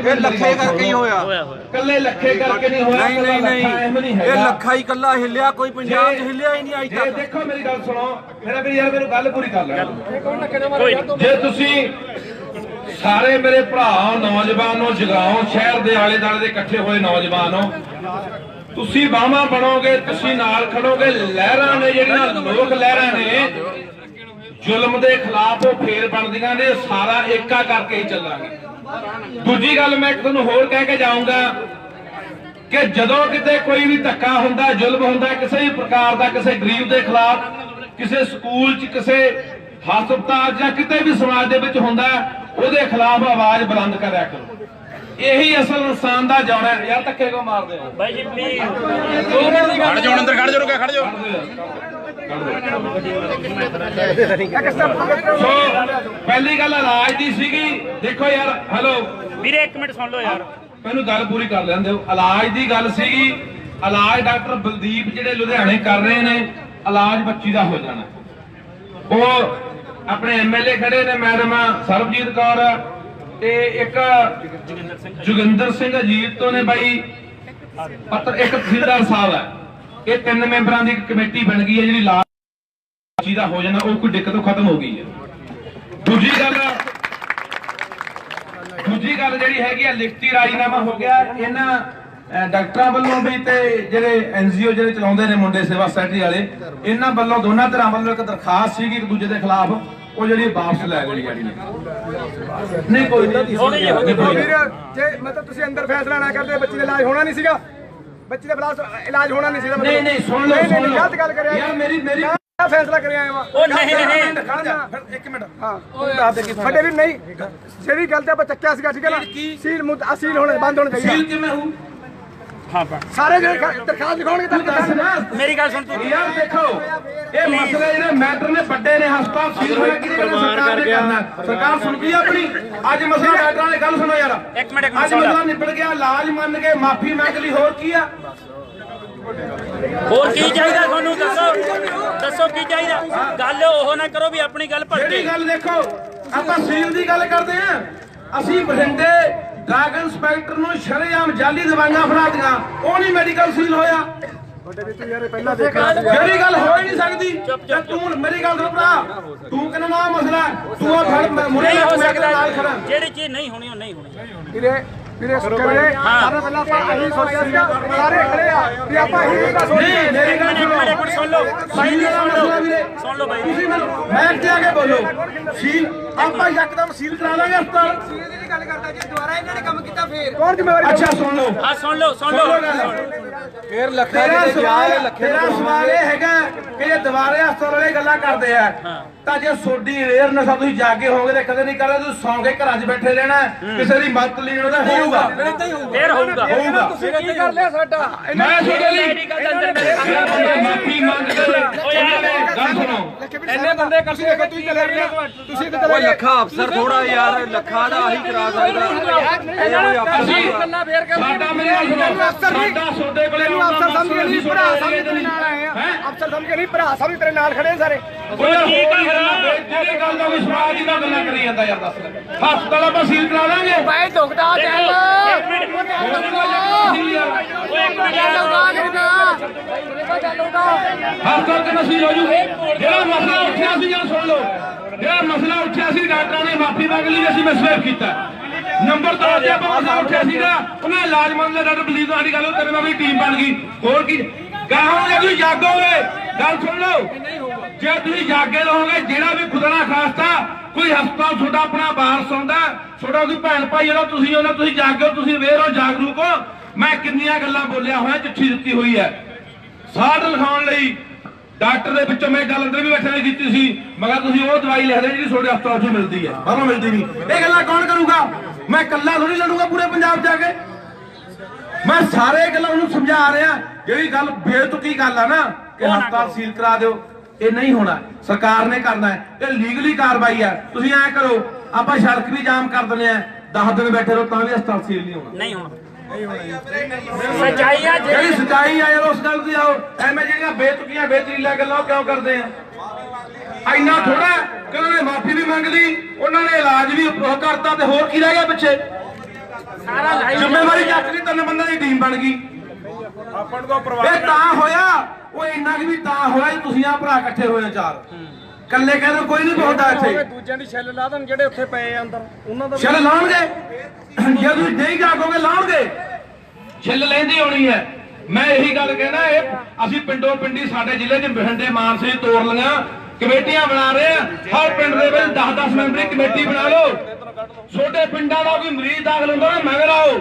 ਇਹ ਲੱਖੇ ਕਰਕੇ ਹੀ। ਹੋਇਆ। ਕੱਲੇ ਲੱਖੇ ਕਰਕੇ ਨਹੀਂ ਹੋਇਆ ਨਹੀਂ ਨਹੀਂ ਨਹੀਂ। ਇਹ ਲੱਖਾ ਹੀ ਕੱਲਾ ਹਿੱਲਿਆ ਕੋਈ ਪੰਜਾਬ 'ਚ ਹਿੱਲਿਆ ਹੀ ਨਹੀਂ ਅੱਜ ਤੱਕ। ਦੇਖੋ ਮੇਰੀ ਗੱਲ ਸੁਣੋ ਮੇਰਾ ਵੀ ਯਾਰ ਮੈਨੂੰ ਗੱਲ ਪੂਰੀ ਕਰ ਲੈਣ ਜੇ ਤੁਸੀਂ ਸਾਰੇ ਮੇਰੇ ਭਰਾਓ ਨੌਜਵਾਨੋ ਜਗਾਓ ਸ਼ਹਿਰ ਦੇ ਆਲੇ ਦਾਲੇ ਦੇ ਇਕੱਠੇ ਹੋਏ ਨੌਜਵਾਨੋ ਤੁਸੀਂ ਬਾਹਾਂ ਬਣੋਗੇ ਤੁਸੀਂ ਨਾਲ ਖੜੋਗੇ ਲਹਿਰਾਂ ਨੇ ਜਿਹੜੀਆਂ ਲੋਕ ਲਹਿਰਾਂ ਨੇ ਜ਼ੁਲਮ ਦੇ ਖਿਲਾਫ ਉਹ ਫੇਰ ਬਣਦੀਆਂ ਨੇ ਸਾਰਾ ਏਕਾ ਕਰਕੇ ਹੀ ਚੱਲਾਂਗੇ। ਦੂਜੀ ਗੱਲ ਮੈਂ ਤੁਹਾਨੂੰ ਹੋਰ ਕਹਿ ਕੇ ਜਾਊਂਗਾ ਕਿ ਜਦੋਂ ਕਿਤੇ ਕੋਈ ਵੀ ਧੱਕਾ ਹੁੰਦਾ ਜ਼ੁਲਮ ਹੁੰਦਾ ਕਿਸੇ ਵੀ ਪ੍ਰਕਾਰ ਦਾ ਕਿਸੇ ਗਰੀਬ ਦੇ ਖਿਲਾਫ ਕਿਸੇ ਸਕੂਲ 'ਚ ਕਿਸੇ ਹਸਪਤਾਲ 'ਚ ਜਾਂ ਕਿਤੇ ਵੀ ਸਮਾਜ ਦੇ ਵਿੱਚ ਹੁੰਦਾ ਉਹਦੇ ਖਿਲਾਫ ਆਵਾਜ਼ ਬੁਲੰਦ ਕਰਿਆ ਕਰੋ। ਇਹੀ ਅਸਲ ਇਨਸਾਨ ਦਾ ਜਾਣਾ ਹੈ। ਯਾਰ ਧੱਕੇ ਕੋ ਮਾਰਦੇ ਆ ਬਾਈ ਜੀ ਪਲੀਜ਼ ਖੜ ਜਾਓ ਅੰਦਰ ਖੜ ਜਾਓ ਰੁਕਿਆ ਖੜ ਜਾਓ। ਸੋ ਪਹਿਲੀ ਗੱਲ ਇਲਾਜ ਦੀ ਸੀਗੀ। ਦੇਖੋ ਯਾਰ ਹੈਲੋ ਵੀਰੇ ਇੱਕ ਮਿੰਟ ਸੁਣ ਲਓ ਯਾਰ। ਮੈਨੂੰ ਗੱਲ ਪੂਰੀ ਕਰ ਲੈਣ ਦਿਓ। ਇਲਾਜ ਦੀ ਗੱਲ ਸੀਗੀ। ਇਲਾਜ ਡਾਕਟਰ ਬਲਦੀਪ ਜਿਹੜੇ ਲੁਧਿਆਣੇ ਕਰ ਰਹੇ ਨੇ ਇਲਾਜ ਬੱਚੀ ਦਾ ਹੋ ਜਾਣਾ। ਉਹ ਆਪਣੇ ਐਮਐਲਏ ਖੜੇ ਨੇ ਮੈਡਮ ਸਰਬਜੀਤ ਕੌਰ ਤੇ ਇੱਕ ਜੋਗਿੰਦਰ ਸਿੰਘ ਅਜੀਤ ਤੋਂ ਨੇ ਬਾਈ। ਪੱਤਰ ਇੱਕ ਤਹਿਸੀਲਦਾਰ ਸਾਹਿਬ ਹੈ। ਇਹ ਤਿੰਨ ਮੈਂਬਰਾਂ ਦੀ ਇੱਕ ਕਮੇਟੀ ਬਣ ਗਈ ਹੈ ਜਿਹੜੀ ਬੱਚੀ ਦਾ ਹੋ ਜਾਣਾ ਉਹ ਕੋਈ ਦਿੱਕਤ ਖਤਮ ਹੋ ਗਈ ਹੈ ਦੂਜੀ ਗੱਲ ਦੂਜੀ ਗੱਲ ਜਿਹੜੀ ਹੈਗੀ ਆ ਲਿਖਤੀ ਰਾਜੀਨਾਮਾ ਹੋ ਗਿਆ ਇਹਨਾਂ ਡਾਕਟਰਾਂ ਵੱਲੋਂ ਵੀ ਤੇ ਜਿਹੜੇ ਐਨਜੀਓ ਜਿਹੜੇ ਚਲਾਉਂਦੇ ਨੇ ਮੁੰਡੇ ਸੇਵਾ ਸੋਸਾਇਟੀ ਵਾਲੇ ਇਹਨਾਂ ਵੱਲੋਂ ਦੋਨਾਂ ਧਿਰਾਂ ਵੱਲੋਂ ਇੱਕ ਦਰਖਾਸਤ ਸੀਗੀ ਇੱਕ ਦੂਜੇ ਦੇ ਖਿਲਾਫ ਉਹ ਜਿਹੜੀ ਵਾਪਸ ਲੈ ਲਈ ਜਿਹੜੀ ਨਹੀਂ ਕੋਈ ਗਈ। ਨਹੀਂ। ਜੇ ਮਤਲਬ ਤੁਸੀਂ ਅੰਦਰ ਫੈਸਲਾ ਨਾ ਕਰਦੇ ਬੱਚੇ ਦਾ ਇਲਾਜ ਹੋਣਾ ਨਹੀਂ ਸੀਗਾ ਬੱਚੇ ਦਾ ਬਲਾਸ ਇਲਾਜ ਹੋਣਾ ਨਹੀਂ ਮਤਲਬ। ਨਹੀਂ ਨਹੀਂ ਸੁਣ ਲਓ ਨਹੀਂ, ਨਹੀਂ, ਗਲਤ ਗੱਲ ਕਰਿਆ ਯਾਰ ਮੇਰੀ ਮੇਰੀ ਫੈਸਲਾ ਕਰਿਆ ਆਇਆ ਵਾ। ਉਹ ਨਹੀਂ ਨਹੀਂ ਇੱਕ ਮਿੰਟ। ਹਾਂ ਦੱਸ ਦੇ ਕੀ ਸਾਡੇ ਵੀ ਨਹੀਂ ਜਿਹੜੀ ਗੱਲ ਤੇ ਆਪਾਂ ਚੱਕਿਆ ਸੀਗਾ ਠੀਕ ਹੈ ਨਾ? ਸੀਲ ਮੁੱਦ ਅਸੀਲ ਹੋਣਾ ਬੰਦ ਹੋਣਾ ਸੀਲ ਚਾਹੀਦਾ ਕਿਵੇਂ ਹੂੰ ਹਾਂ ਪਾ ਸਾਰੇ ਜਿਹੜੇ ਖ- ਦਰਖਾਸਤ ਲਿਖਾਉਣਗੇ ਤਾਂ ਦੱਸ ਮੇਰੀ ਗੱਲ ਸੁਣ ਤੂੰ। ਯਾਰ ਦੇਖੋ ਇਹ ਮਸਲੇ ਜਿਹੜੇ ਮੈਟਰ ਨੇ ਵੱਡੇ ਨੇ ਹਸਪਤਾਲ ਸੀਲ ਹੋਇਆ ਕਿਹਨੇ ਕਰਨਾ ਸਰਕਾਰ ਨੇ ਕਰਨਾ? ਸਰਕਾਰ ਸੁਣ ਗਈ ਆਪਣੀ? ਅੱਜ ਮਸਲਾ ਡਾਕਟਰਾਂ ਨੇ ਗੱਲ ਸੁਣੋ ਯਾਰ। ਇੱਕ ਮਿੰਟ, ਇੱਕ ਮਿੰਟ ਅੱਜ। ਮਸਲਾ ਨਿਬੜ ਗਿਆ ਇਲਾਜ ਮੰਨ ਕੇ ਮਾਫੀ ਮੰਗ ਲਈ ਹੋਰ ਕੀ ਆ? ਹੋਰ ਕੀ ਚਾਹੀਦਾ ਤੁਹਾਨੂੰ? ਦੱਸੋ। ਦੱਸੋ ਕੀ ਚਾਹੀਦਾ? ਗੱਲ ਉਹ ਨਾ ਕਰੋ ਵੀ ਆਪਣੀ ਗੱਲ ਭੜਕੇ। ਜਿਹੜੀ ਗੱਲ ਦੇਖੋ ਆਪਾਂ ਸੀਲ ਦੀ ਗੱਲ ਕਰਦੇ ਆ। ਅਸੀਂ ਬਠਿੰਡੇ ਡਰੱਗ ਇੰਸਪੈਕਟਰ ਨੂੰ ਸ਼ਰੇਆਮ ਜਾਲੀ ਦਵਾਈਆਂ ਫੜਾ ਦਿੱਤੀਆਂ ਉਹ ਨਹੀਂ ਮੈਡੀਕਲ ਸੀਲ ਹੋਇਆ। ਜਿਹੜੀ ਗੱਲ ਹੋ ਹੀ ਨਹੀਂ ਸਕਦੀ। ਤੇ ਤੂੰ ਮੇਰੀ ਗੱਲ ਸੁਣ ਭਰਾ ਤੂੰ ਕਹਿੰਦਾ ਨਾ ਮਸਲਾ ਹੈ। ਤੂੰ ਆ ਫੜ ਮੁਰੇ ਨਾਲ ਸਕਦਾ। ਖੜਾ। ਜਿਹੜੀ ਚੀਜ਼ ਨਹੀਂ ਹੋਣੀ ਉਹ ਨਹੀਂ ਹੋਣੀ। ਵੀਰੇ ਵੀਰੇ ਕਰੇ ਸਾਰੇ ਪਹਿਲਾਂ ਆਪਾਂ ਇਹੀ ਸੋਚਿਆ ਸੀਗਾ ਸਾਰੇ ਖੜੇ ਆ ਵੀ ਆਪਾਂ ਇਹੀ ਤਾਂ ਸੋਚਿਆ ਨਹੀਂ ਮੇਰੀ ਇੱਕ ਗੱਲ ਮਿੰਟ ਇੱਕ ਮਿੰਟ ਸੁਣ ਲਓ। ਬਾਈ ਜੀ ਸੁਣ ਲਓ ਸੁਣ ਲਓ ਬਾਈ। ਤੁਸੀਂ ਮੈਨੂੰ ਮੈਂ ਤੇ ਆ ਕੇ ਬੋਲੋ। ਸੀਲ ਆਪਾਂ ਯਕਦਮ ਸੀਲ ਕਰਾ ਲਾਂਗੇ ਹਸਪਤਾਲ ਦੀ ਗੱਲ ਕਰਦਾ ਜੀ ਦੁਬਾਰਾ ਇਹਨਾਂ ਨੇ ਕੰਮ ਕੀਤਾ ਫੇਰ। ਕੌਣ ਜ਼ਿੰਮੇਵਾਰੀ ਅੱਛਾ ਸੁਣ ਲਓ। ਹਾਂ ਸੁਣ ਲਓ ਸੁਣ ਸੁਣ ਲਓ ਲਓ ਗੱਲ। ਫੇਰ ਲੱਖਾ ਤੇਰਾ ਦੇ ਸਵਾਲ ਗਿਆ ਲੱਖੇ ਤੇਰਾ ਸਵਾਲ ਇਹ ਹੈਗਾ ਕਿ ਜੇ ਦੁਬਾਰੇ ਹਸਪਤਾਲ ਵਾਲੇ ਗੱਲਾਂ ਕਰਦੇ ਆ ਤਾਂ ਜੇ ਸੋਡੀ ਅਵੇਅਰਨੈਸ ਆ ਤੁਸੀਂ ਜਾਗੇ ਹੋਵੋਗੇ ਤੇ ਕਦੇ ਨਹੀਂ ਕਰਦੇ ਤੁਸੀਂ ਸੌਂ ਕੇ ਘਰਾਂ 'ਚ ਬੈਠੇ ਰਹਿਣਾ ਕਿਸੇ ਦੀ ਮਦਦ ਲਈ ਉਹਦਾ ਹੋਊਗਾ ਫੇਰ ਹੋਊਗਾ ਹੋਊਗਾ ਤੁਸੀਂ ਕੀ ਕਰ ਲਿਆ ਸਾਡਾ ਮੈਂ ਤੁਹਾਡੇ ਲਈ ਮਾਫੀ ਮੰਗਦੇ ਉਹਨਾਂ ਨੇ ਗੱਲ ਸੁਣੋ ਇੰਨੇ ਬੰਦੇ ਤੁਸੀਂ ਦੇਖੋ ਤੁਸੀਂ ਚੱਲੇ ਰਹੇ ਤੁਸੀਂ ਤੇ ਓਏ ਚਲੇ ਲੱਖਾ ਅਫਸਰ ਥੋੜਾ ਯਾਰ ਲੱਖਾ ਦਾ ਆਹੀ ਕਰਾ ਸਕਦਾ ਫੇਰ ਸਾਡਾ ਮੇਰੇ ਅਫਸਰ ਸਾਡਾ ਸੋਡੇ ਕੋਲੇ ਅਫਸਰ ਸਮਝ ਨਹੀਂ ਭਰਾ ਸਮਝ ਨਹੀਂ ਨਾਲ ਆਏ ਆ ਅਫਸਰ ਸਮਝ ਕੇ ਨਹੀਂ ਭਰਾ ਸਮਝ ਤੇਰੇ ਨਾਲ ਖੜੇ ਸਾਰੇ। ਕੋਈ ਠੀਕ ਆ ਜਿਹੜੀ ਗੱਲ ਦਾ ਵਿਸ਼ਵਾਸ ਦੀ ਤਾਂ ਗੱਲਾਂ ਕਰੀ ਜਾਂਦਾ ਯਾਰ ਦੱਸ। ਲੈ ਹਸਪਤਾਲ ਆਪਾਂ ਸੀਲ ਕਰਾ ਲਾਂਗੇ। ਬਾਈ ਦੁਖਦਾ ਚੱਲ। ਹਸਪਤਾਲ ਤੇ ਨਸੀਬ ਹੋ ਜੂ ਜਿਹੜਾ ਮਸਲਾ ਉੱਠਿਆ ਸੀ ਜਨ ਸੁਣ ਲਓ। ਜਿਹੜਾ ਮਸਲਾ ਉੱਠਿਆ ਸੀ ਡਾਕਟਰਾਂ ਨੇ ਮਾਫੀ ਮੰਗ ਲਈ ਅਸੀਂ ਮਿਸਵੇਵ ਕੀਤਾ। ਨੰਬਰ ਦੋ ਤੇ ਆਪਾਂ ਮਸਲਾ ਉੱਠਿਆ ਸੀਗਾ। ਉਹਨਾਂ ਮੰਨ ਲਿਆ ਡਾਕਟਰ ਬਲੀਦ ਵਾਲੀ ਗੱਲ ਉਹ ਤੇਰੇ ਨਾਲ ਵੀ ਟੀਮ ਬਣ ਗਈ। ਹੋਰ ਕੀ? ਗਾਹਾਂ ਜੇ ਤੁਸੀਂ ਜਾਗੋਗੇ ਗੱਲ ਸੁਣ ਲਓ। ਜੇ ਤੁਸੀਂ ਜਾਗੇ ਰਹੋਗੇ, ਜਿਹੜਾ ਵੀ ਖੁਦਾ ਖਾਸਤਾ, ਕੋਈ ਹਸਪਤਾਲ ਤੁਹਾਡਾ ਆਪਣਾ ਵਾਰਸ ਆਉਂਦਾ ਤੁਹਾਡਾ ਕੋਈ ਭੈਣ ਭਾਈ ਜਿਹੜਾ ਤੁਸੀਂ ਉਹਨਾਂ, ਤੁਸੀਂ ਜਾਗੋ, ਤੁਸੀਂ ਵੇਰ ਹੋ ਜਾਗਰੂਕ ਹੋ। ਮੈਂ ਕਿੰਨੀਆਂ ਗੱਲਾਂ ਬੋਲਿਆ ਹੋਇਆ, ਚਿੱਠੀ ਦਿੱਤੀ ਹੋਈ ਹੈ। ਸਾਡ ਲਿਖਾਉਣ ਲਈ ਡਾਕਟਰ ਦੇ ਵਿੱਚੋਂ ਮੈਂ ਗੱਲ ਅੰਦਰ ਵੀ ਬੈਠੇ ਨੇ ਕੀਤੀ ਸੀ। ਮਗਰ ਤੁਸੀਂ ਉਹ ਦਵਾਈ ਲਿਖਦੇ ਜਿਹੜੀ ਤੁਹਾਡੇ ਹਸਪਤਾਲ 'ਚੋਂ ਮਿਲਦੀ ਹੈ। ਬਾਹਰੋਂ ਮਿਲਦੀ ਨਹੀਂ। ਇਹ ਗੱਲਾਂ ਕੌਣ ਕਰੂਗਾ? ਮੈਂ ਇਕੱਲਾ ਥੋੜੀ ਲੜੂਗਾ ਪੂਰੇ ਪੰਜਾਬ ਚ ਜਾ ਕੇ। ਮੈਂ ਸਾਰੇ ਗੱਲਾਂ ਉਹਨੂੰ ਸਮਝਾ ਰਿਹਾ ਜਿਹੜੀ ਗੱਲ ਬੇਤੁਕੀ ਗੱਲ ਆ ਨਾ ਕਿ ਹਸਪਤਾਲ ਸੀਲ ਕਰਾ ਦਿਓ ਇਹ ਨਹੀਂ ਹੋਣਾ। ਸਰਕਾਰ ਨੇ ਕਰਨਾ ਹੈ ਇਹ ਲੀਗਲੀ ਕਾਰਵਾਈ ਹੈ। ਤੁਸੀਂ ਐਂ ਕਰੋ ਆਪਾਂ ਸੜਕ ਵੀ ਜਾਮ ਕਰ ਦਿੰਦੇ ਆ 10 ਦਿਨ ਬੈਠੇ ਰਹੋ ਤਾਂ ਵੀ ਹਸਪਤਾਲ ਸੀਲ ਨਹੀਂ ਹੋਣਾ। ਨਹੀਂ ਹੋਣਾ। ਸੱਚਾਈ ਆ ਜਿਹੜੀ ਸਚਾਈ ਆ ਯਾਰ ਉਸ ਗੱਲ ਦੀ ਆਓ। ਐਵੇਂ ਜਿਹੜੀਆਂ ਬੇਤੁਕੀਆਂ ਬੇਤਰੀਲਾ ਗੱਲਾਂ ਉਹ ਕਿਉਂ ਕਰਦੇ ਆ? ਇੰਨਾ ਥੋੜਾ ਕਿ ਉਹਨਾਂ ਨੇ ਮਾਫੀ ਵੀ ਮੰਗ ਲਈ ਉਹਨਾਂ ਨੇ ਇਲਾਜ ਵੀ ਕਰਤਾ ਤੇ ਹੋਰ ਕੀ ਰਹਿ ਗਿਆ ਪਿੱਛੇ? ਜ਼ਿੰਮੇਵਾਰੀ ਚੱਕ ਲਈ ਤਿੰਨ ਬੰਦਿਆਂ ਦੀ ਟੀਮ ਬਣ ਗਈ। ਆਪਾਂ ਨੂੰ ਤਾਂ ਇਹ ਤਾਂ ਹੋਇਆ ਉਹ ਇੰਨਾ ਕਿ ਵੀ ਤਾਂ ਹੋਇਆ ਜੀ ਤੁਸੀਂ ਆ ਭਰਾ ਇਕੱਠੇ ਹੋਏ ਆ ਚਾਰ। ਕੱਲੇ ਕਹਿੰਦੇ ਕੋਈ ਨਹੀਂ ਬੋਲਦਾ ਇੱਥੇ। ਦੂਜਿਆਂ ਦੀ ਛੱਲ ਲਾ ਦੇਣ ਜਿਹੜੇ ਉੱਥੇ ਪਏ ਆ ਅੰਦਰ ਉਹਨਾਂ ਦਾ ਛਿੱਲ ਲਾਉਣਗੇ। ਜੇ ਤੁਸੀਂ ਨਹੀਂ ਜਾਗੋਗੇ ਲਾਉਣਗੇ। ਛਿੱਲ ਲੈਂਦੀ ਹੋਣੀ ਹੈ। ਮੈਂ ਇਹੀ ਗੱਲ ਕਹਿਣਾ ਇਹ ਅਸੀਂ ਪਿੰਡੋਂ ਪਿੰਡੀ ਸਾਡੇ ਜ਼ਿਲ੍ਹੇ 'ਚ ਬਠਿੰਡੇ ਮਾਨਸੇ 'ਚ ਤੋੜ ਲਈਆਂ ਕਮੇਟੀਆਂ ਬਣਾ ਰਹੇ ਆ ਹਰ ਪਿੰਡ ਦੇ ਵਿੱਚ 10-10 ਮੈਂਬਰੀ ਕਮੇਟੀ ਬਣਾ ਲਓ। ਛੋਟੇ ਪਿੰਡਾਂ ਦਾ ਕੋਈ ਮਰੀਜ਼ ਦਾਖਲ ਹੁੰਦਾ ਨਾ, ਮਗਰ ਆਓ।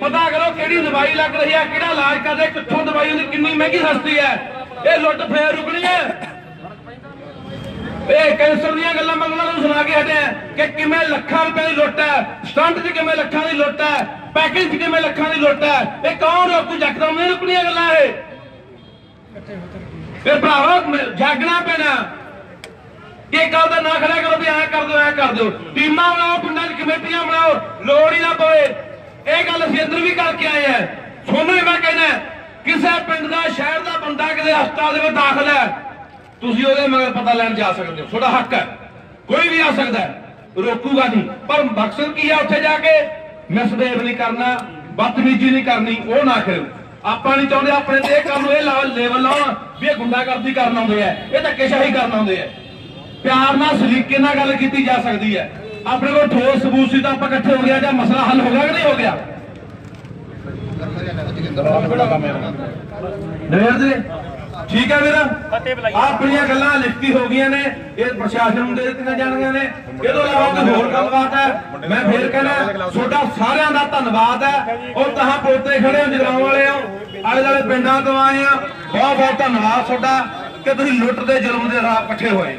ਪਤਾ ਕਰੋ ਕਿਹੜੀ ਦਵਾਈ ਲੱਗ ਰਹੀ ਹੈ, ਕਿਹੜਾ ਇਲਾਜ ਕਰਦੇ ਕਿੱਥੋਂ ਦਵਾਈ ਹੁੰਦੀ ਕਿੰਨੀ ਮਹਿੰਗੀ ਸਸਤੀ ਹੈ। ਇਹ ਲੁੱਟ ਫੇਰ ਰੁਕਣੀ ਹੈ। ਇਹ ਕੈਂਸਰ ਦੀਆਂ ਗੱਲਾਂ ਮੰਗਣਾ ਨੂੰ ਸੁਣਾ ਕੇ ਹਟਿਆ ਕਿ ਕਿਵੇਂ ਲੱਖਾਂ ਰੁਪਏ ਦੀ ਲੁੱਟ ਹੈ, ਸਟੰਟ 'ਚ ਕਿਵੇਂ ਲੱਖਾਂ ਦੀ ਲੁੱਟ ਹੈ ਪੈਕੇਜ 'ਚ ਕਿਵੇਂ ਲੱਖਾਂ ਦੀ ਲੁੱਟ ਹੈ, ਇਹ ਕੌਣ ਰੋਕੂ, ਜੱਕਦਮ ਨਹੀਂ ਰੁਕਣੀਆਂ ਗੱਲਾਂ ਇਹ। ਇਹ ਭਰਾਵਾ ਜਾਗਣਾ ਪੈਣਾ। ਇਹ ਗੱਲ ਦਾ ਨਾ ਖੜਾ ਕਰੋ ਵੀ ਐਂ ਕਰ ਦਿਓ, ਐਂ ਕਰ ਦਿਓ। ਟੀਮਾਂ ਬਣਾਓ, ਪਿੰਡਾਂ 'ਚ ਕਮੇਟੀਆਂ ਬਣਾਓ ਲੋੜ ਹੀ ਨਾ ਪਵੇ। ਇਹ ਗੱਲ ਅਸੀਂ ਅੰਦਰ ਵੀ ਕਰਕੇ ਆਏ ਆ। ਤੁਹਾਨੂੰ ਵੀ ਮੈਂ ਕਹਿੰਦਾ ਕਿਸੇ ਪਿੰਡ ਦਾ, ਸ਼ਹਿਰ ਦਾ ਬੰਦਾ ਕਿਤੇ ਹਸਪਤਾਲ ਦੇ ਵਿੱਚ ਦਾਖਲ ਹੈ, ਤੁਸੀਂ ਉਹਦੇ ਮਗਰ ਪਤਾ ਲੈਣ ਜਾ ਸਕਦੇ ਹੋ। ਤੁਹਾਡਾ ਹੱਕ ਹੈ। ਕੋਈ ਵੀ ਆ ਸਕਦਾ ਰੋਕੂਗਾ ਨਹੀਂ। ਪਰ ਮਕਸਦ ਕੀ ਹੈ ਉੱਥੇ ਜਾ ਕੇ? ਮਿਸਬਿਹੇਵ ਨਹੀਂ ਕਰਨਾ, ਬਦਤਮੀਜ਼ੀ ਨਹੀਂ ਕਰਨੀ, ਉਹ ਨਾ ਕਰੋ ਆਪਾਂ ਨਹੀਂ ਚਾਹੁੰਦੇ ਆਪਣੇ ਤੇ ਕੰਮ ਇਹ ਲੈਵਲ ਲਾਉਣ ਵੀ ਇਹ ਗੁੰਡਾਗਰਦੀ ਕਰਨ ਆਉਂਦੇ ਆ। ਇਹ ਧੱਕੇਸ਼ਾਹੀ ਕਰਨ ਆਉਂਦੇ ਆ। ਪਿਆਰ ਨਾਲ ਸਲੀਕੇ ਨਾਲ ਗੱਲ ਕੀਤੀ ਜਾ ਸਕਦੀ ਹੈ। ਆਪਣੇ ਕੋਲ ਠੋਸ ਸਬੂਤ ਸੀ ਤਾਂ ਆਪਾਂ ਇਕੱਠੇ ਹੋ ਗਿਆ ਜਾਂ ਮਸਲਾ ਹੱਲ ਹੋ ਗਿਆ ਕਿ ਨਹੀਂ ਹੋ ਗਿਆ? ਨਵੇੜ ਦੇ। ਠੀਕ ਹੈ ਵੀਰ। ਆਪਣੀਆਂ ਗੱਲਾਂ ਲਿਖਤੀ ਹੋ ਗਈਆਂ ਨੇ। ਇਹ ਪ੍ਰਸ਼ਾਸਨ ਨੂੰ ਦੇ ਦਿੱਤੀਆਂ ਜਾਣਗੀਆਂ ਨੇ। ਇਹ ਤੋਂ ਇਲਾਵਾ ਕੋਈ ਹੋਰ ਗੱਲਬਾਤ ਹੈ? ਮੈਂ ਫੇਰ ਕਹਿੰਦਾ ਤੁਹਾਡਾ ਸਾਰਿਆਂ ਦਾ ਧੰਨਵਾਦ ਹੈ। ਉਹ ਤਹਾਂ ਪੋਤੇ ਖੜੇ ਹੋ ਜਗਰਾਉਂ ਵਾਲੇ ਹੋ ਆਲੇ ਦੁਆਲੇ ਪਿੰਡਾਂ ਤੋਂ ਆਏ ਆ। ਬਹੁਤ ਬਹੁਤ ਧੰਨਵਾਦ ਤੁਹਾਡਾ ਕਿ ਤੁਸੀਂ ਲੁੱਟ ਦੇ ਜ਼ੁਲਮ ਦੇ ਰਾਹ ਇਕੱਠੇ ਹੋਏ।